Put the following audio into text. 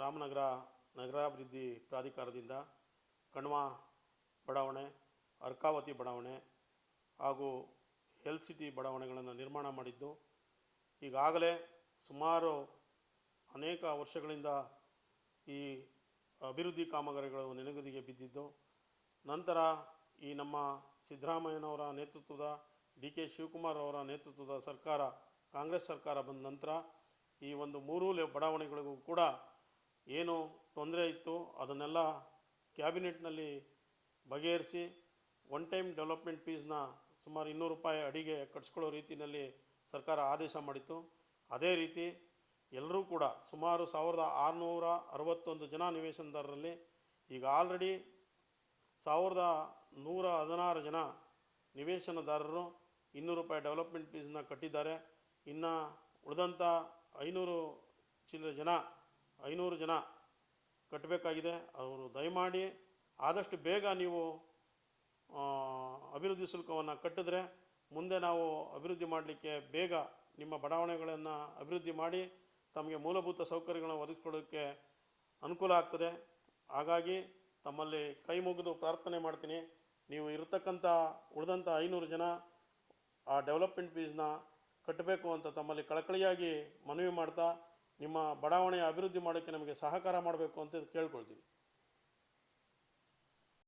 ರಾಮನಗರ ನಗರಾಭಿವೃದ್ಧಿ ಪ್ರಾಧಿಕಾರದಿಂದ ಕಣ್ವ ಬಡಾವಣೆ, ಅರ್ಕಾವತಿ ಬಡಾವಣೆ ಹಾಗೂ ಹೆಲ್ತ್ ಸಿಟಿ ಬಡಾವಣೆಗಳನ್ನು ನಿರ್ಮಾಣ ಮಾಡಿದ್ದು, ಈಗಾಗಲೇ ಸುಮಾರು ಅನೇಕ ವರ್ಷಗಳಿಂದ ಈ ಅಭಿವೃದ್ಧಿ ಕಾಮಗಾರಿಗಳು ನೆನೆಗುದಿಗೆ ಬಿದ್ದಿದ್ದು, ನಂತರ ಈ ನಮ್ಮ ಸಿದ್ದರಾಮಯ್ಯನವರ ನೇತೃತ್ವದ ಡಿ ಕೆ ಶಿವಕುಮಾರ್ ಅವರ ನೇತೃತ್ವದ ಸರ್ಕಾರ, ಕಾಂಗ್ರೆಸ್ ಸರ್ಕಾರ ಬಂದ ನಂತರ ಈ ಒಂದು ಮೂರು ಬಡಾವಣೆಗಳಿಗೂ ಕೂಡ ಏನು ತೊಂದರೆ ಇತ್ತು ಅದನ್ನೆಲ್ಲ ಕ್ಯಾಬಿನೆಟ್ನಲ್ಲಿ ಬಗೆಹರಿಸಿ ಒನ್ ಟೈಮ್ ಡೆವಲಪ್ಮೆಂಟ್ ಫೀಸ್ನ ಸುಮಾರು ಇನ್ನೂರು ರೂಪಾಯಿ ಅಡಿಗೆ ಕಟ್ಸ್ಕೊಳ್ಳೋ ರೀತಿಯಲ್ಲಿ ಸರ್ಕಾರ ಆದೇಶ ಮಾಡಿತ್ತು. ಅದೇ ರೀತಿ ಎಲ್ಲರೂ ಕೂಡ ಸುಮಾರು ಸಾವಿರದ ಆರುನೂರ ಅರವತ್ತೊಂದು ಜನ ನಿವೇಶನದಾರರಲ್ಲಿ ಈಗ ಆಲ್ರೆಡಿ ಸಾವಿರದ ನೂರ ಹದಿನಾರು ಜನ ನಿವೇಶನದಾರರು ಇನ್ನೂರು ರೂಪಾಯಿ ಡೆವಲಪ್ಮೆಂಟ್ ಫೀಸನ್ನ ಕಟ್ಟಿದ್ದಾರೆ. ಇನ್ನು ಉಳಿದಂಥ ಐನೂರು ಚಿಲ್ಲರೆ ಜನ ಐನೂರು ಜನ ಕಟ್ಟಬೇಕಾಗಿದೆ. ಅವರು ದಯಮಾಡಿ ಆದಷ್ಟು ಬೇಗ ನೀವು ಅಭಿವೃದ್ಧಿ ಶುಲ್ಕವನ್ನು ಕಟ್ಟಿದ್ರೆ ಮುಂದೆ ನಾವು ಅಭಿವೃದ್ಧಿ ಮಾಡಲಿಕ್ಕೆ ಬೇಗ ನಿಮ್ಮ ಬಡಾವಣೆಗಳನ್ನು ಅಭಿವೃದ್ಧಿ ಮಾಡಿ ತಮಗೆ ಮೂಲಭೂತ ಸೌಕರ್ಯಗಳನ್ನು ಒದಗಿಸ್ಕೊಳ್ಳೋಕ್ಕೆ ಅನುಕೂಲ ಆಗ್ತದೆ. ಹಾಗಾಗಿ ತಮ್ಮಲ್ಲಿ ಕೈ ಮುಗಿದು ಪ್ರಾರ್ಥನೆ ಮಾಡ್ತೀನಿ. ನೀವು ಇರತಕ್ಕಂಥ, ಉಳಿದಂಥ ಐನೂರು ಜನ ಆ ಡೆವಲಪ್ಮೆಂಟ್ ಫೀಸ್ನ ಕಟ್ಟಬೇಕು ಅಂತ ತಮ್ಮಲ್ಲಿ ಕಳಕಳಿಯಾಗಿ ಮನವಿ ಮಾಡ್ತಾ ನಿಮ್ಮ ಬಡಾವಣೆಯ ಅಭಿವೃದ್ಧಿ ಮಾಡೋಕ್ಕೆ ನಮಗೆ ಸಹಕಾರ ಮಾಡಬೇಕು ಅಂತ ಕೇಳ್ಕೊಳ್ತೀನಿ.